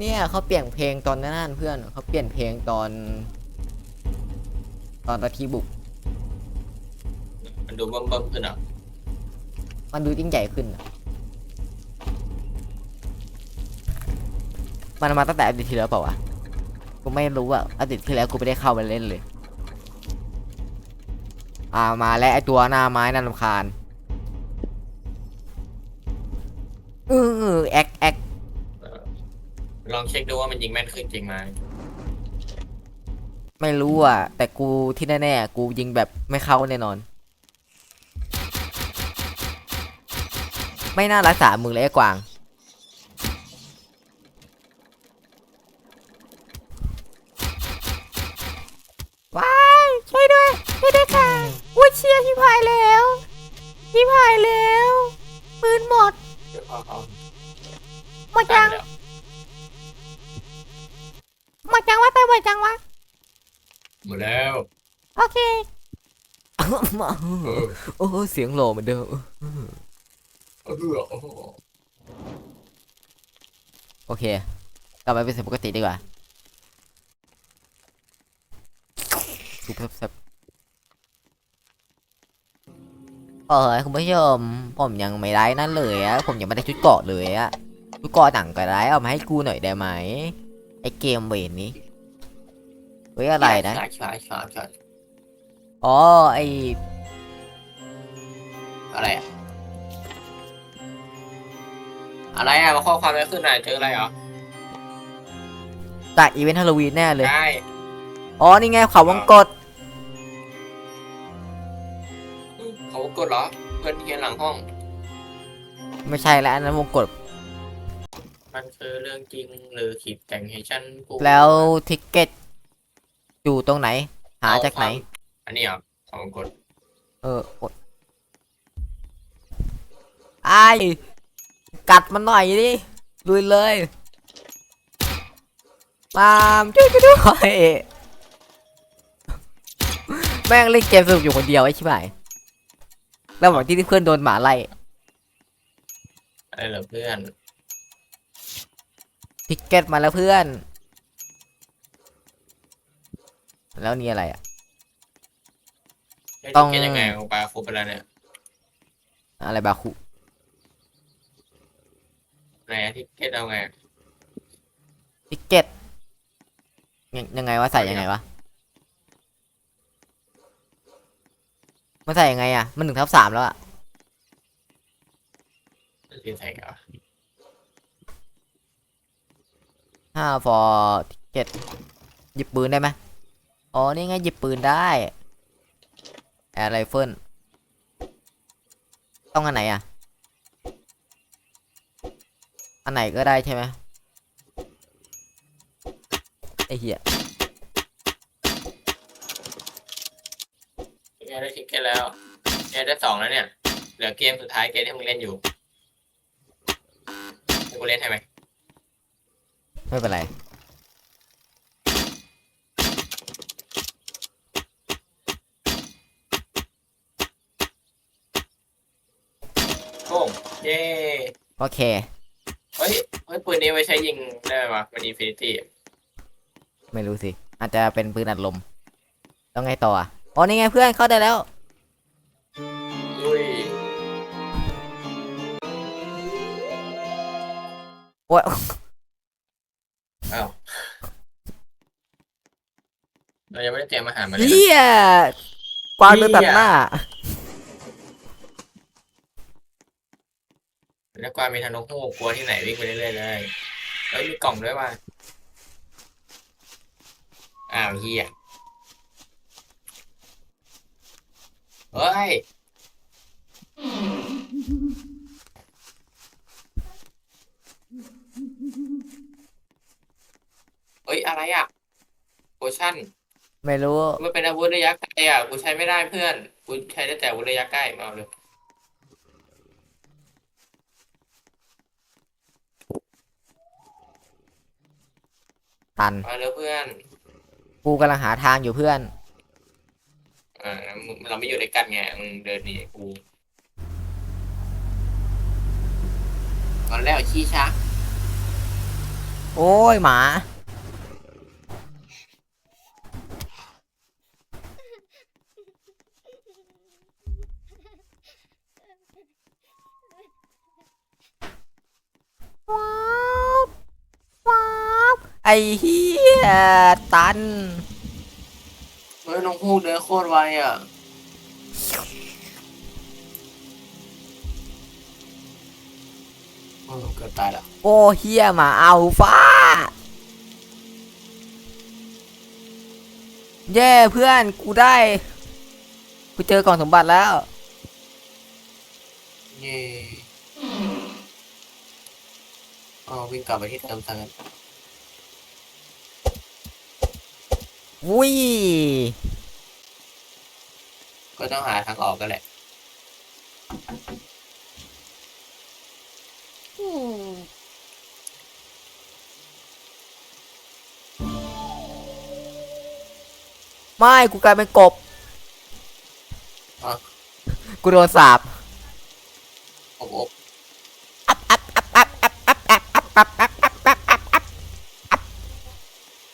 เนี่ยเขาเปลี่ยนเพลงตอนนั้นเพื่อนเขาเปลี่ยนเพลงตอน ตอนตะทีบุก มันดูเบิ่มเบิ่มๆขึ้นอะมันดูยิ่งใหญ่ขึ้นอะมันมาตั้งแต่อดีตที่แล้วเปล่าวะ กูไม่รู้อะอดีตที่แล้วกูไม่ได้เข้าไปเล่นเลย อ่ามาแล้วไอตัวหน้าไม้น่ารำคาญเออแอกแอกเออล องเช็คดูว่ามันยิงแม่นขึ้นจริงไหมไม่รู้อะ แต่กูที่แน่ๆ กูยิงแบบไม่เข้าแน่นอน ไม่น่ารักษามึงเลยไอ้กวาง ออโอ้โหเสียงโหลเหมือนเดิมเออโอ้โหโอเค กลับมาเป็นเสียงปกติดีกว่าสุบซับเออคุณผู้ชมผมยังไม่ได้นั่นเลยอะผมยังไม่ได้ชุดเกราะเลยอะชุดเกราะหนังก็ได้เอามาให้กูหน่อยได้ไหมไอเกมเวนนี้เฮ้ยอะไรนะใช่ใช่ใช่ใช่อ๋อไอ อะไรอะอะไรอะมาข้อความอะไรขึ้นอะเจออะไรเหรอจากอีเวนต์ฮาโลวีนแน่เลย ได้อ๋อ นี่ไงเขาวงกดเขากดเหรอ เพื่อนเทียนหลังห้อง ไม่ใช่แล้วอันนั้นวงกด มันคือเรื่องจริงหรือขีดแต่งให้ฉันกูแล้วทิกเก็ตอยู่ตรงไหน หาจากไหน อันนี้เหรอของกด เออกด ไอ้ายกัดมันหน่อยดิลุยเลยปามช่วยกูด้วยแม่งเล่นเกมสนุกอยู่คนเดียวไอ้ชิบหายแล้วหวังที่เพื่อนโดนหมาไล่อะไรเหรอเพื่อนทิกเก็ตมาแล้วเพื่อน แล้วนี่อะไรอะ ต้องเล่นยังไงของปลาครบไปแล้วเนี่ย อะไรบาคุ ไหนอะที่เก็ตเอาไงทิกเก็ตยังยังไงวะใส่ยังไงวะมันใส่ยังไงอะ มันหนึ่งทับสามแล้วอะที่ใส่เหรอห้า for ทิกเก็ตหยิบปืนได้ไหมอ๋อ นี่ไงหยิบปืนได้แอร์ไรเฟิลต้องอันไหนอะ อันไหนก็ได้ใช่ไหมไอเหี้ยเนี่ยได้ทิกเก็ตแล้วเนี่ยได้สองแล้วเนี่ย เหลือเกมสุดท้ายเกมที่มึงเล่นอยู่ให้กูเล่นให้ไหมไม่เป็นไรโป้งเย้ โอเคเฮ้ ยเฮ้ยปืนนี้ไว้ใช้ยิงได้ไหมวะมันอินฟินิตี้ไม่รู้สิ อาจจะเป็นปืนอัดลมต้องไงต่ออะอ๋อนี่ไงเพื่อนเข้าได้แล้ว ลุยโอ้ยอ้าวเรายังไม่ได้เตรียมอาหารมาเลยเฮีนะยกวางเดินตัดหน้า แล้วกวางมีธนกฮูกกลัวที่ไหนวิ่งไปเรื่อยๆเลยเฮ้ยมีกล่องด้วยว่ะอ้าวเฮียเฮ้ยเฮ้ยอะไรอะโพชั่นไม่รู้ มันเป็นอาวุธระยะไกลอะกูใช้ไม่ได้เพื่อนกูใช้ได้แต่อาวุธระยะใกล้มาเอาเลย ตันมาเลยเพื่อนกูกำลังหาทางอยู่เพื่อนอ่ามึงเราไม่อยู่ด้วยกันไงมึงเดินหนีกูตอนแรกขี้ชักโอ้ยหมา ว้าวว้าวไอ้เหี้ยตัน เฮ้ยน้องฮูกเดินโคตรไวอะโอ้เกือบตายแล้วโอ้เฮียหมาอัลฟาเย่เพื่อนกูได้ กูเจอกล่องสมบัติแล้ว เย่อ๋อวิ่งกลับไปที่เติมตังค์กัน วุ้ยก็ต้องหาทางออกกันแหละไม่กูกลายเป็นกบ อะกูโดนสาบ อบอบ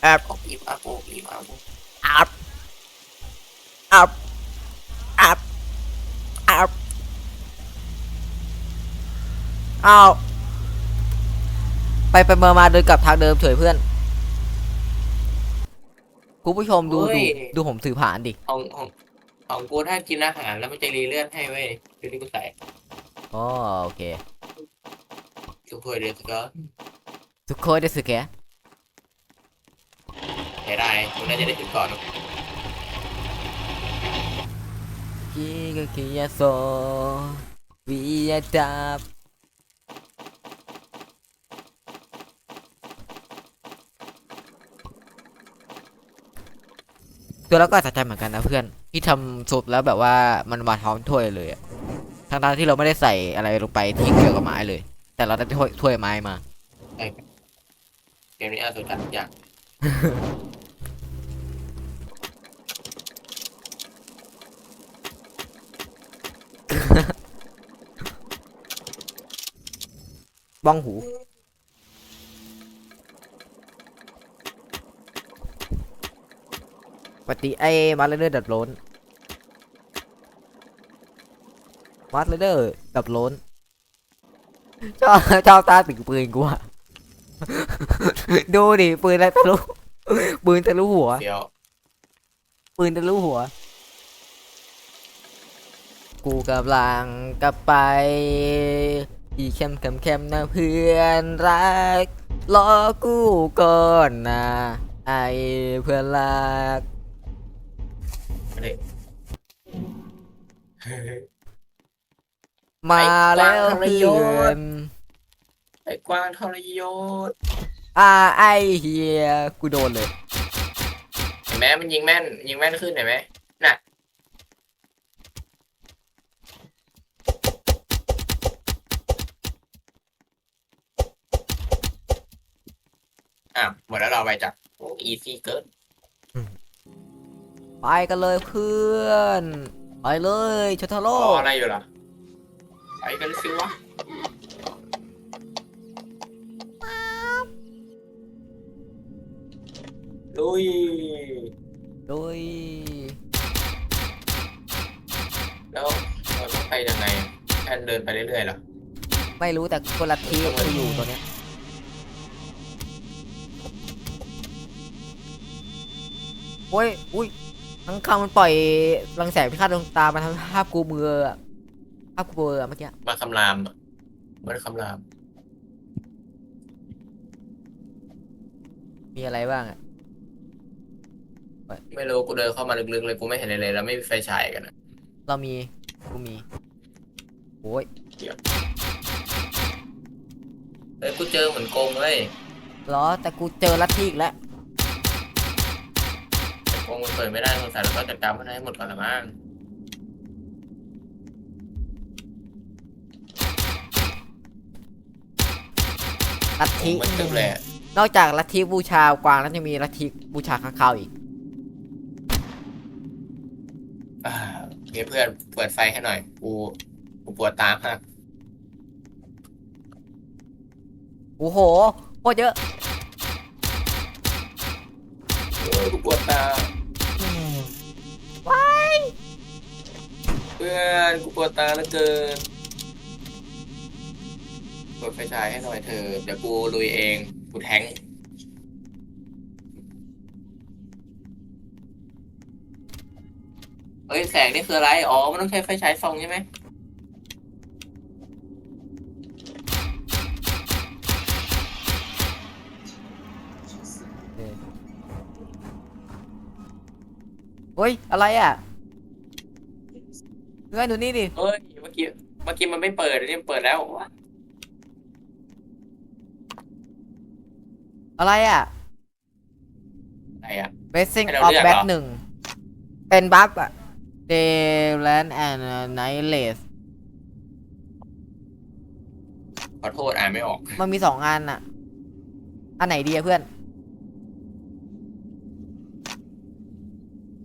แอบ อบอีบอับอบอีบอับอบ อับอับอับอับ อ้าว ไปไปมามาเดินกลับทางเดิมเฉยเพื่อนคุณผู้ชมดูดูดูผมถือผ่านดิของของของกูถ้ากินอาหารแล้วมันจะรีเลื่อนให้เว้ยดูที่กูใส่อ๋อโอเคทุกคนเดี๋ยวก็ทุกคนได้สึกแกใช้ได้กูน่าจะได้ถึงก่อนกิกะกิยาโซวิยาดับ ตัวแล้วก็สะใจเหมือนกันนะเพื่อนที่ทำสุดแล้วแบบว่ามันมาท้องถ้วยเลยอะทั้งๆที่เราไม่ได้ใส่อะไรลงไปที่เกี่ยวกับไม้เลย แต่เราได้ถ้วยถ้วยไม้มาเกมนี้อาสุดจัดทุกอย่างบ้องหู ปฏิไอ้มาเลเดอร์ดับโลนมาเลเดอร์ดับโลนชอบชอบตาถึงปืนกูอะดูดิปืนอะไรทะลุปืนทะลุหัวเดี๋ยวปืนทะลุหัว กูกำลังกลับไป อีเข้มเข้มเข้มนะเพื่อนรักรอกูก่อนนะไอเพื่อนรัก เด็กมาแล้วไอ้กวางทรยเพื่อศนไอ้กวางทรยศอ่าไอเฮียกูโดนเลยเห็นไหมมันยิงแม่น ยิงแม่นขึ้นเห็นไหมน่ะอะหมดแล้วเราไปจากโอ้อีซี่เกิน ไปกันเลยเพื่อน ไปเลยชทาโร่รออะไรอยู่ล่ะไปกันสิวะลุยโดยแล้วเราต้องไปยังไงแค่เดินไปเรื่อยๆเหรอไม่รู้แต่คนละทีกูอยู่ตัวเนี้ยโอ้ยอุ้ย ทั้งคำมันปล่อยรังแสงพิฆาตดวงตามาทำภาพกูมืออะภาพกูเบลออะเมื่อกี้มาคำรามอะมันคำราม มีอะไรบ้างอะไม่รู้กูเดินเข้ามาลึกๆเลยกูไม่เห็นอะไรเลยแล้วไม่มีไฟฉายกันอะเรามีกูมีโอ้ยเฮ้ยกูเจอเหมือนกรงเลยเหรอแต่กูเจอลัทธิอีกแล้วแต่กร งมันเปิดไม่ได้สงสัยเราต้องจัดการมันให้หมดก่อนละมั้งลัทกรธิงมันตึบเลยอะนอกจากลัทธิบูชากวางแล้วยังมีลัทธิบูชาข้างคาวอีกอ่าเฮ้ยเพื่อนเปิดไฟให้หน่อย กูกูปวดตามากโอ้โหโคตรเยอะอกูปวดตาว้าย เพื่อนกูปวดตาเหลือเกินเปิดไฟฉายให้หน่อยเธอะเดี๋ยวกูลุยเองกูแทงเฮ้ยแสงนี่คืออะไร อ๋อ มันต้องใช้ไฟฉายส่องใช่ไหมเฮ้ย อะไรอะ เพื่อนดูนี่ดิ เฮ้ยเมื่อกี้เมื่อกี้มันไม่เปิดอันนี่มันเปิดแล้ววะอะไรอะ อะไรอะ Blessing ให้เรา of เลือก Bat เหรอ หนึ่ง เป็นบัฟอะ Dayland and Nightless ขอโทษอ่านไม่ออกมันมีสองอันอะ อันไหนดีอะเพื่อน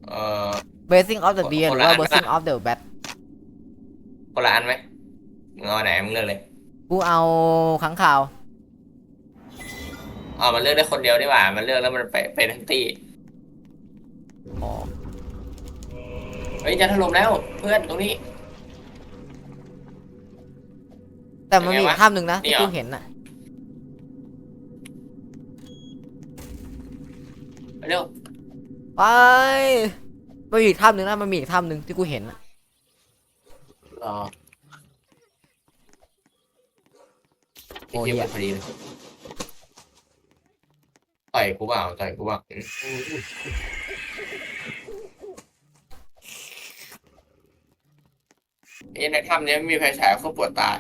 เอ่อ Blessing of the Bear หครืนอละว่าอัน Blessing of the Bat คนละอันไหมมึงเอาอันไหนมึงเลือกเลยกูเอาขังข่าวอ๋อมันเลือกได้คนเดียวดีกว่า มันเลือกแล้วมันไปไปทั้งตีอ๋อเฮ้ยจะถล่มแล้ว เพื่อนตรงนี้ แต่มันมียังไงอีวะกภาพหนึ่งนะนี่ที่เหรอ กูเห็นอะเร็วไปมันมีอีกภาพหนึ่งนะมันมีอีกภาพหนึ่งที่กูเห็นอะร อโอ้โอ้เหี้ยยพอดีเลยต่อยกูเปล่าต่อยกูเปล่าไอ้ในถ้ำเนี้ยมีไฟฉายเขาปวดตา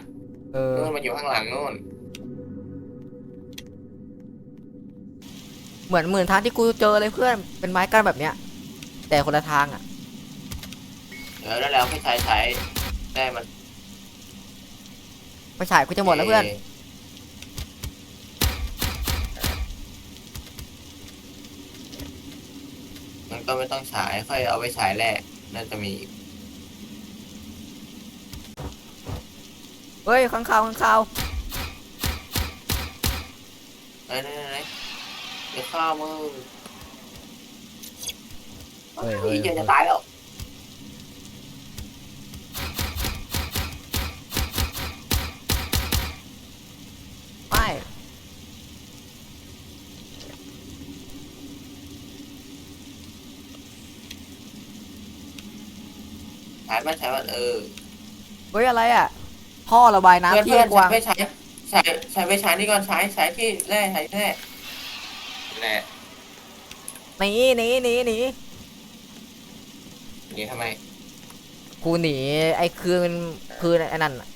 เออนู่นมันอยู่ข้างหลังนู่น เหมือนเหมือนทางที่กูเจอเลยเพื่อน เป็นไม้กั้นแบบเนี้ย แต่คนละทางอะเดี๋ยวแล้วแล้วไฟฉายใช้ ได้มันไปฉายกูจะหมดแล้วเพื่อนมันก็ไม่ต้องฉายค่อยเอาไปฉายแรกน่าจะมีเฮ้ยข้างข่าวข้างข่าวไหนไหนไหนไหนเดี๋ยวข้าวมึงเฮ้ยเฮ้ยเหี้ยจะตายแล้ว ไม่ ฉายมันฉายมันเออเฮ้ยอะไรอะท่อระบายเพื่อนน้ำที่เพื่อนกว้างไปฉายฉายฉายไปฉายนี่ก่อนฉายฉายที่แร่ฉายที่แร่แร่หนีหนีหนีหนีนี่ทำไมกูหนีไอ้คืนคืนไอ้นั่นอะ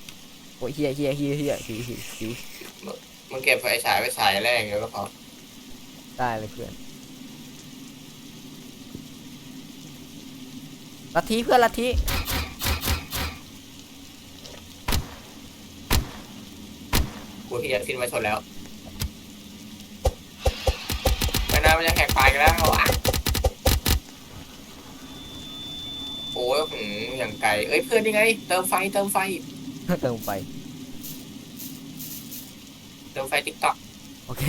โอ้ยเฮียเฮียเฮียเฮียเฮียเฮียเฮียมึงเก็บไฟฉายไปฉายแรกเดียวก็พอได้เลยเพื่อน ลัทธิเพื่อนลัทธิกูที่จะสิ้นมาชนแล้วไม่น่ามันจะแหกปากกันแล้วอะโอ้ยหืมอย่างไกลเอ้ยเพื่อนยังไง เติมไฟเติมไฟ เติมไปเติมไฟติ๊กต็อกโอเค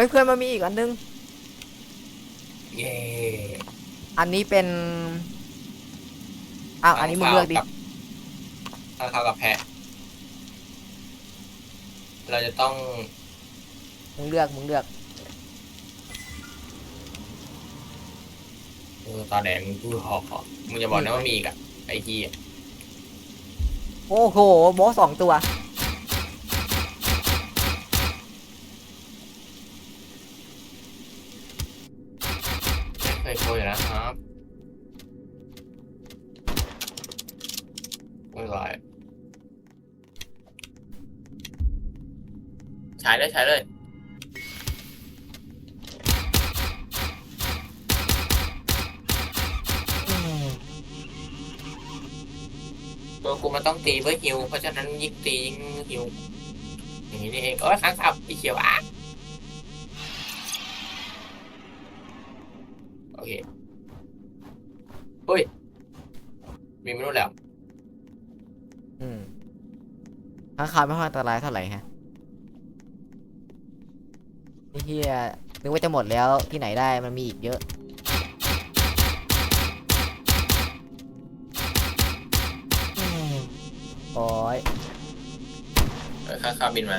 ฮ้ยเพื่อนมันมีอีกอันนึง เย้อันนี้เป็นอ้าวอันนี้มึงเลือกดิข้างเข้ากับแพะ เราจะต้อง มึงเลือกมึงเลือกเออตาแดงกูหอกมึงจะบอกนะว่ามีอีกอะไอ้ที่โอ้โหโบสสองตัว ช้เลย ตัวกูมันต้องตีเพื่อฮิว เพราะฉะนั้นยิ่งตียิ่งฮิว อย่างนี้นี่เองเอ้ยค้างสับอีเขียวอะโอเคเฮ้ย มีมนุษย์แล้ว อืมข้างคาวไม่ค่อยอันตรายเท่าไหร่ฮะ เฮียนึกว่าจะหมดแล้วที่ไหนได้มันมีอีกเยอะโอ้ยเออข้างข้าวบินมา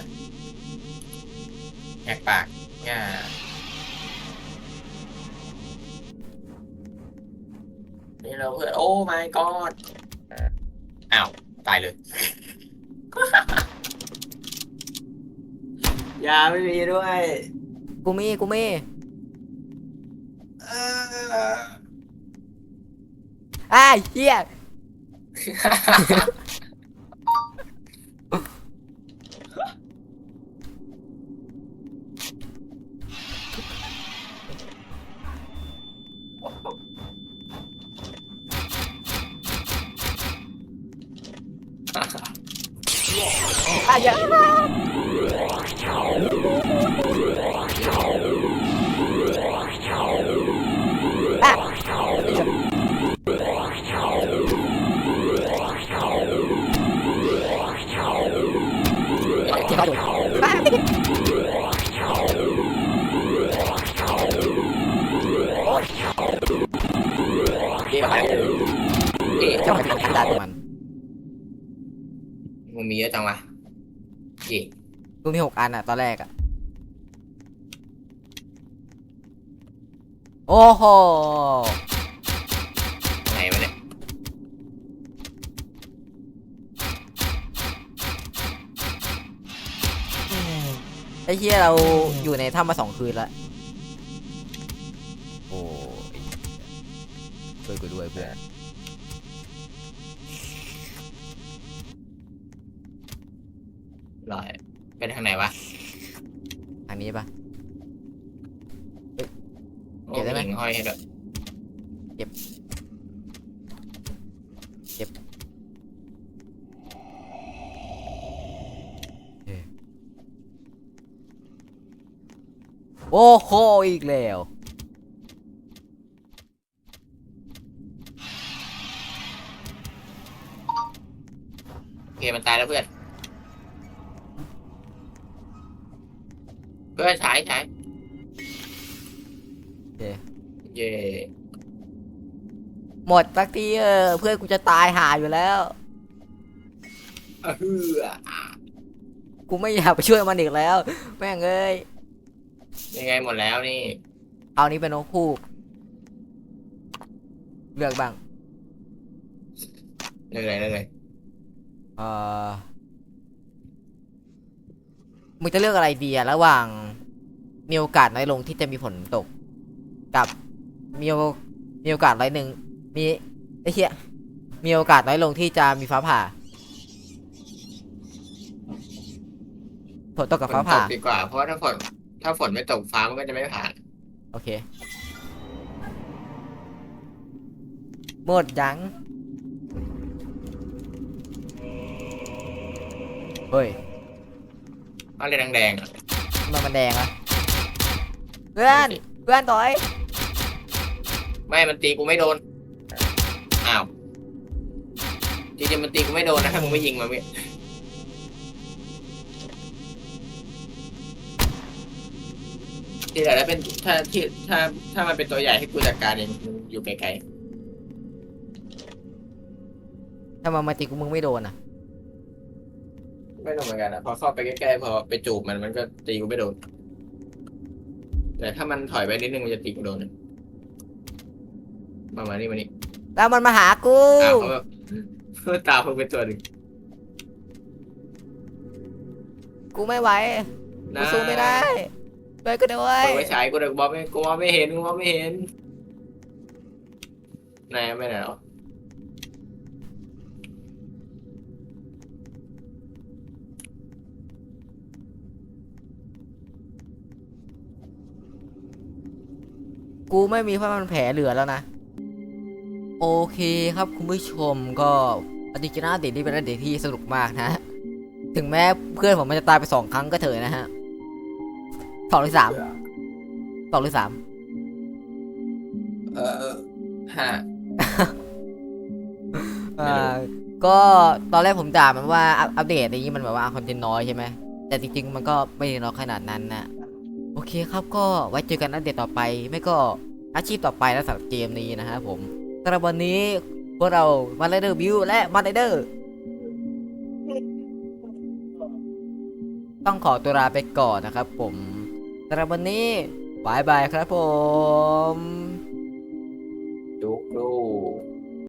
แหกปากง่านี่เราเพื่อนโอ้ my god อ้าว ตายเลย ยาไม่มีด้วย กูมีกูมีเอออ้ายเฮียอะอย่าอะเจ็บ ปะดูอะเจ็บปะเอ๊ กูมีหกอันอะตอนแรกอะโอ้โหไหนวะเนี่ยไอ้เหี้ยเราอยู่ในถ้ำมาสองคืนแล้วโอ้ยช่วยกูด้วยเพื่อนลอย ไปทางไหนวะทางนี้ปะโอ้เก็บได้ไหมหิงห้อยให้ด้วยโอ้โหอีกแล้ว โอเคมันตายแล้วเพื่อน เพื่อนฉายฉายเย้เย่หมดสักทีเออเพื่อนกูจะตายหาอยู่แล้ว อะเฮือกูไม่อยากไปช่วยมันอีกแล้ว แม่งเอ้ยยังไงหมดแล้วนี่ เอานี้เป็นนกคู่เลือกบ้างเลยเลยเลยเลยเออ มึงจะเลือกอะไรดีอะระหว่างมีโอกาสน้อยลงที่จะมีฝนตก กับมีโอมีโอกาสน้อยหนึ่งมีไอ้เหี้ยมีโอกาสน้อยลงที่จะมีฟ้าผ่าฝนตกกับฟ้าฝนตผ่ากดีกว่า เพราะว่าถ้าฝน ถ้าฝนไม่ตกฟ้ามันก็จะไม่ผ่าน โอเคหมดยังเฮ้ย อะไรแดงๆอะทำไมมันแดงอะเพื่อนเพื่อนต่อยไม่มันตีกูไม่โดน อ้าวจริงๆมันตีกูไม่โดนนะถ้ามึงไม่ยิงมันเว้ยที่เหลือแล้วเป็นถ้าที่ถ้าถ้ามันเป็นตัวใหญ่ให้กูจัดการเองมึงอยู่ไกลทำไมมาตีกูมึงไม่โดนอะๆ ไม่โดนเหมือนกันอะพอเข้าไปใกล้ๆพอไปจูบมันมันก็ตีกูไม่โดน แต่ถ้ามันถอยไปนิดนึงมันจะตีกูโดนนะมามานี่มานี่แล้วมันมาหากูอ้าวเขาแบบเพื่อตาเพิ่งเป็นตัวหนึ่งกูไม่ไหวกูสู้ไม่ได้ช่วยกูด้วยเปิดไฟฉายกูเด็กบอลไม่กูมองไม่เห็นกูมองไม่เห็นนายไม่ไหนหรอ กูไม่มีผ้าพันแผลเหลือแล้วนะ โอเคครับคุณผู้ชมก็อดิจินาเดทนี่เป็นอดีตที่สนุกมากนะ ถึงแม้เพื่อนผมมันจะตายไปสองครั้งก็เถอะนะฮะสองหรือสามสองหรือสามเออห้าอ่าก็ตอนแรกผมด่ามันว่าอัปอัปเดตอย่างนี้มันแบบว่าคอนเทนต์น้อยใช่ไหมแต่จริงๆมันก็ไม่ได้น้อยขนาดนั้นนะ โอเคครับก็ไว้เจอกันอัปเดตต่อไปไม่ก็อาชีพต่อไปนะสำหรับเกมนี้นะครับผมสำหรับวันนี้พวกเรามาเลเดอร์บิวและมาเลเดอร์ต้องขอตัวลาไปก่อนนะครับผมสำหรับวันนี้บายบายครับผมจุ๊กดู